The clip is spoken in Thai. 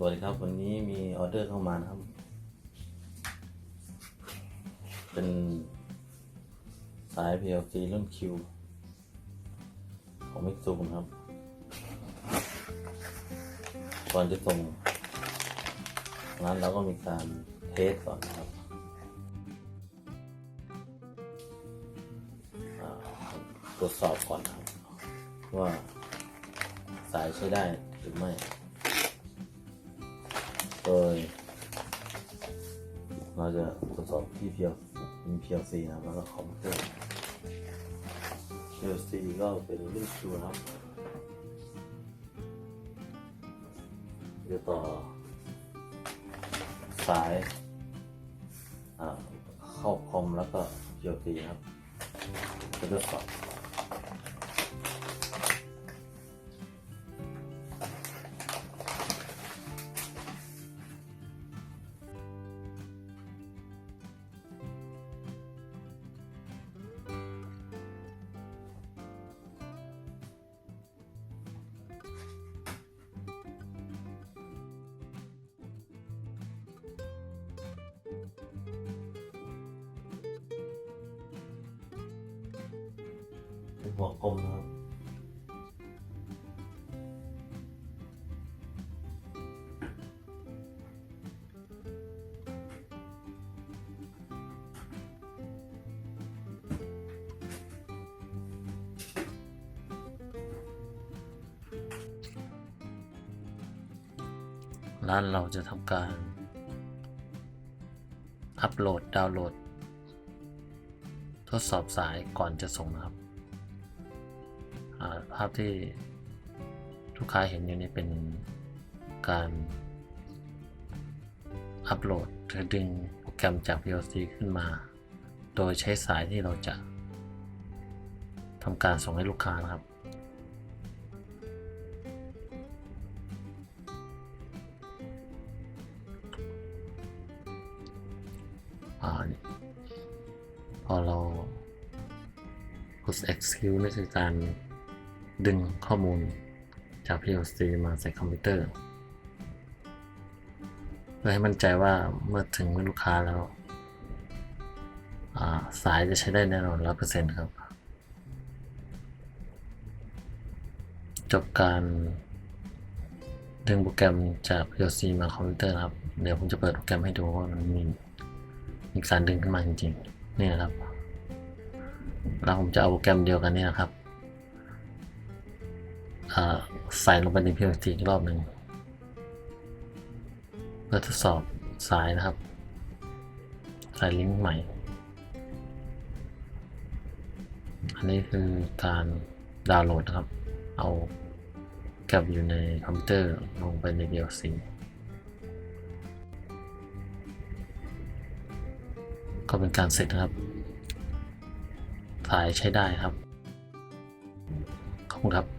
สวัสดีครับวันนี้มีออเดอร์เข้ามานะครับ เป็นสาย PLC รุ่น Q ของมิตซูนครับ ก่อนจะส่งร้านเราก็มีการเทสก่อนนะครับตรวจสอบก่อนครับ ว่าสายใช้ได้หรือไม่ โดยเราจะทดสอบที่ PL เป็น PLC นะครับแล้วก็คอมพิวเตอร์ PLC ก็เป็นรุ่น Q นะครับจะต่อสายอ่าเข้าคอมแล้วก็ PLC ครับจะทดสอบ หัวกลมนะครับร้านเราจะทำการ อัปโหลด ดาวน์โหลด ทดสอบสายก่อนจะส่งนะครับ ภาพที่ลูกค้าเห็นอยู่นี่เป็นการอัปโหลดหรือดึงโปรแกรมจาก PLC ขึ้นมา โดยใช้สายที่เราจะทำการส่งให้ลูกค้านะครับพอเรากด execute นี่คือการ ดึงข้อมูลจาก PLC มาใส่คอมพิวเตอร์ เพื่อให้มั่นใจว่าเมื่อถึงมือลูกค้าแล้วาสายจะใช้ได้แน่นอนร้อเปอร์เซ็นต์ครับ จบการดึงโปรแกรมจาก PLC มาคอมพิวเตอร์ครับ เดี๋ยวผมจะเปิดโปรแกรมให้ดูว่ามันมีมีการดึงขึ้นมาจริงๆ นี่นะครับ แล้วผมจะเอาโปรแกรมเดียวกันนี่นะครับ ใส่ลงไปใน PLC อีกรอบหนึ่งเพื่อทดสอบสายนะครับใส่ลิงก์ใหม่ อันนี้คือการดาวน์โหลดนะครับ เอาแกลับอยู่ในคอมพิวเตอร์ลงไปใน PLC ก็เป็นการเสร็จนะครับ สายใช้ได้ครับ ขอบคุณครับ